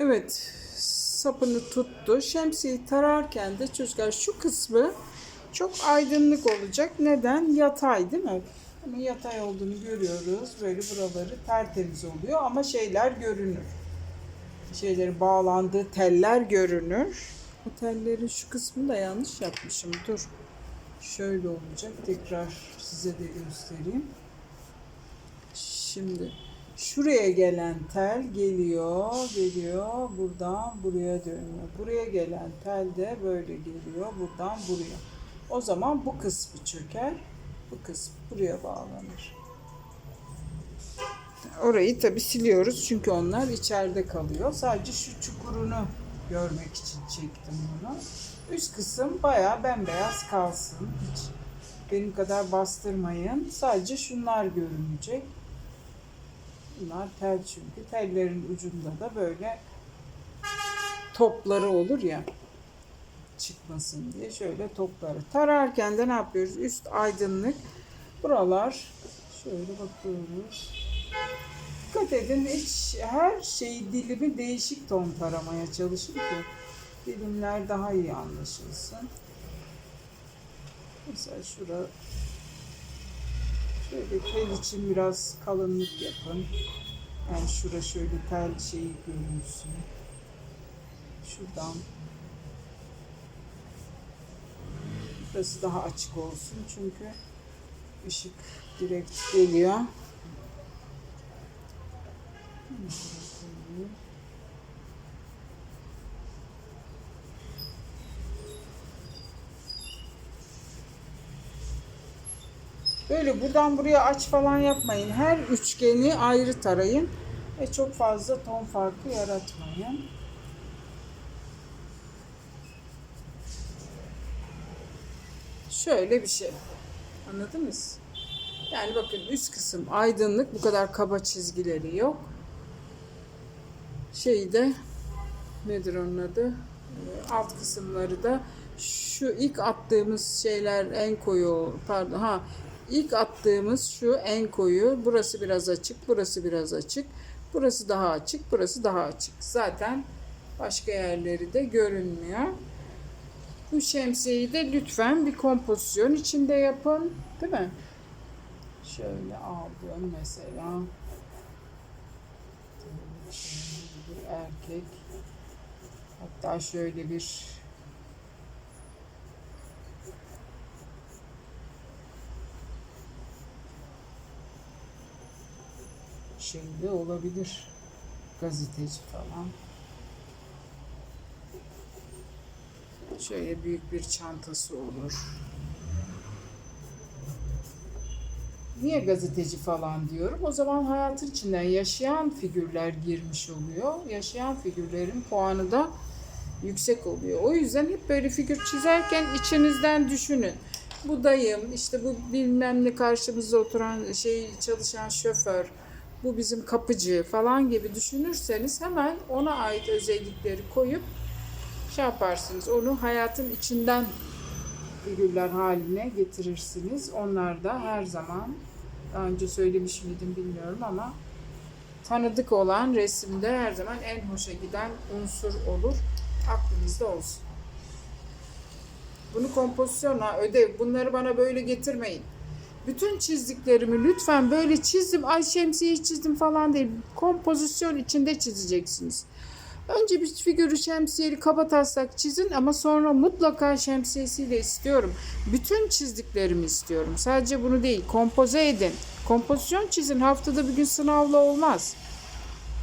Evet, sapını tuttu. Şemsiyeyi tararken de çocuklar şu kısmı çok aydınlık olacak. Neden? Yatay değil mi? Ama yatay olduğunu görüyoruz. Böyle buraları tertemiz oluyor ama şeyler görünür. Şeylerin bağlandığı teller görünür. Bu tellerin şu kısmını da yanlış yapmışım. Dur. Şöyle olacak. Tekrar size de göstereyim. Şimdi şuraya gelen tel geliyor, geliyor, buradan buraya dönüyor. Buraya gelen tel de böyle geliyor, buradan buraya. O zaman bu kısmı çöker, bu kısmı buraya bağlanır. Orayı tabi siliyoruz çünkü onlar içeride kalıyor. Sadece şu çukurunu görmek için çektim bunu. Üst kısım bayağı bembeyaz kalsın. Hiç benim kadar bastırmayın. Sadece şunlar görünecek. Bunlar tel çünkü. Tellerin ucunda da böyle topları olur ya çıkmasın diye şöyle topları. Tararken de ne yapıyoruz? Üst aydınlık. Buralar şöyle bakıyoruz. Dikkat edin hiç her şeyi dilimi değişik ton taramaya çalışın ki dilimler daha iyi anlaşılsın. Mesela şura Şöyle tel için biraz kalınlık yapın. Yani şura şöyle tel şeyi görünsün. Şuradan Burası daha açık olsun çünkü ışık direkt geliyor. Böyle buradan buraya aç falan yapmayın. Her üçgeni ayrı tarayın ve çok fazla ton farkı yaratmayın. Şöyle bir şey. Anladınız? Yani bakın üst kısım aydınlık. Bu kadar kaba çizgileri yok. Şeyde nedir onun adı? Ee, Alt kısımları da şu ilk attığımız şeyler en koyu pardon ha ilk attığımız şu en koyu. Burası biraz açık burası biraz açık. Burası daha açık burası daha açık. Zaten başka yerleri de görünmüyor. Bu şemsiyeyi de lütfen bir kompozisyon içinde yapın değil mi? Şöyle aldım mesela bir erkek. Hatta şöyle bir şeyde olabilir. Gazeteci falan. Şöyle büyük bir çantası olur. Niye gazeteci falan diyorum? O zaman hayatın içinden yaşayan figürler girmiş oluyor. Yaşayan figürlerin puanı da yüksek oluyor. O yüzden hep böyle figür çizerken içinizden düşünün. Bu dayım, işte bu bilmem ne karşımızda oturan şey çalışan şoför, bu bizim kapıcı falan gibi düşünürseniz hemen ona ait özellikleri koyup şey yaparsınız. Onu hayatın içinden figürler haline getirirsiniz. Onlar da her zaman daha önce söylemiş miydim bilmiyorum ama tanıdık olan resimde her zaman en hoşa giden unsur olur. Aklınızda olsun. Bunu kompozisyona, ödev, bunları bana böyle getirmeyin. Bütün çizdiklerimi lütfen böyle çizdim, ay şemsiyeyi çizdim falan değil. Kompozisyon içinde çizeceksiniz. Önce bir figürü şemsiyeli kaba taslak çizin ama sonra mutlaka şemsiyesiyle istiyorum. Bütün çizdiklerimi istiyorum. Sadece bunu değil, kompoze edin. Kompozisyon çizin. Haftada bir gün sınavla olmaz.